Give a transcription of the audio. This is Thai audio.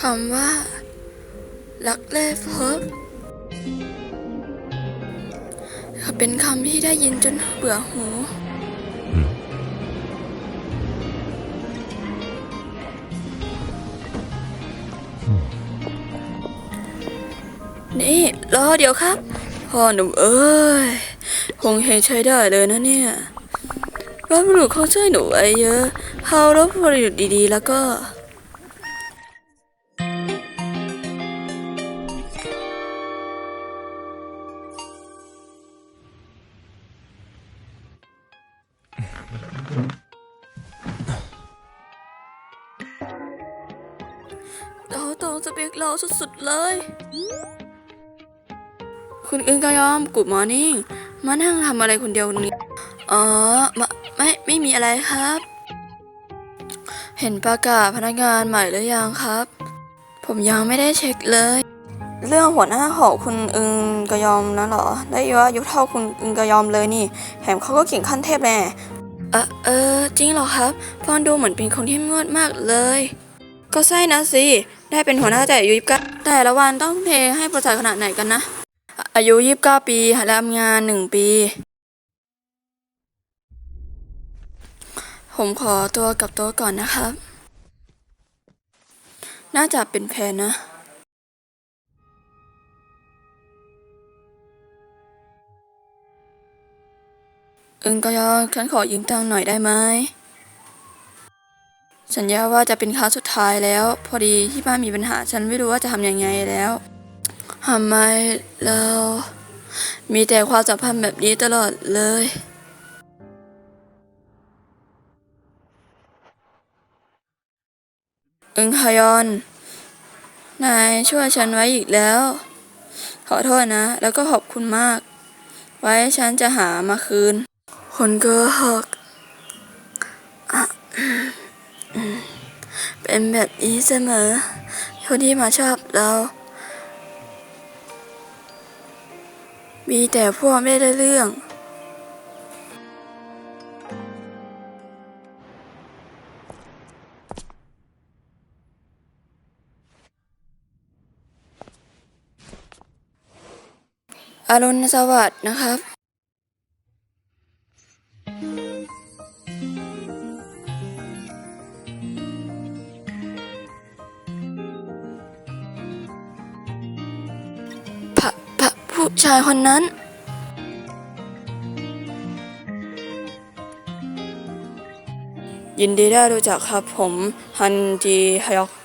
คำว่ารักแรกพบเป็นคำที่ได้ยินจนเบื่อหู นี่ รอเดี๋ยวครับ พ่อหนุ่มเอ้ย คงเฮงใช้ได้เลยนะเนี่ยรับบุรุษเขาช่วยหนูไว้เยอะเขารับบุรุดีๆ แล้วก็ เราตรงสเปคเราสุดๆเลย คุณอึงกยอมกูดมอร์นิ่งมานั่งทำอะไรคนเดียวตรงนี้ อ๋อมาไม่ไม่มีอะไรครับ เห็นประกาศพนักงานใหม่หรือยังครับ ผมยังไม่ได้เช็คเลย เรื่องหัวหน้าของคุณอึงกยอมนะเหรอ ได้ยินว่าอายุเท่าคุณอึงกยอมเลยนี่แถมเขาก็เก่งขั้นเทพแน่เออเออจริงเหรอครับฟังดูเหมือนเป็นคนที่งวดมากเลย ก็ใช่นะสิ ได้เป็นหัวหน้าแต่อายุยี่สิบเก้าแต่ละวันต้องเทให้บริษัทขนาดไหนกันนะ อายุยี่สิบเก้าปีทำงานหนึ่งปี ผมขอตัวกลับต๊ะก่อนนะครับ น่าจะเป็นแพนนะอึงก็ยอฉันขอยืมตังค์หน่อยได้ไหม สัญญาว่าจะเป็นครั้งสุดท้ายแล้ว พอดีที่บ้านมีปัญหาฉันไม่รู้ว่าจะทำยังไงแล้วทำไมเรามีแต่ความสัมพันธ์แบบนี้ตลอดเลย อึงฮยอน นายช่วยฉันไว้อีกแล้ว ขอโทษนะ แล้วก็ขอบคุณมาก ไว้ฉันจะหามาคืน คนเกอหกอะอืม เป็นแบบนี้เสมอคนที่มาชอบเรา มีแต่พวกไม่ได้เรื่องอรุณสวัสดิ์นะครับู้ชายคนนั้น ยินดีได้รู้จักครับผมฮันจีฮยอก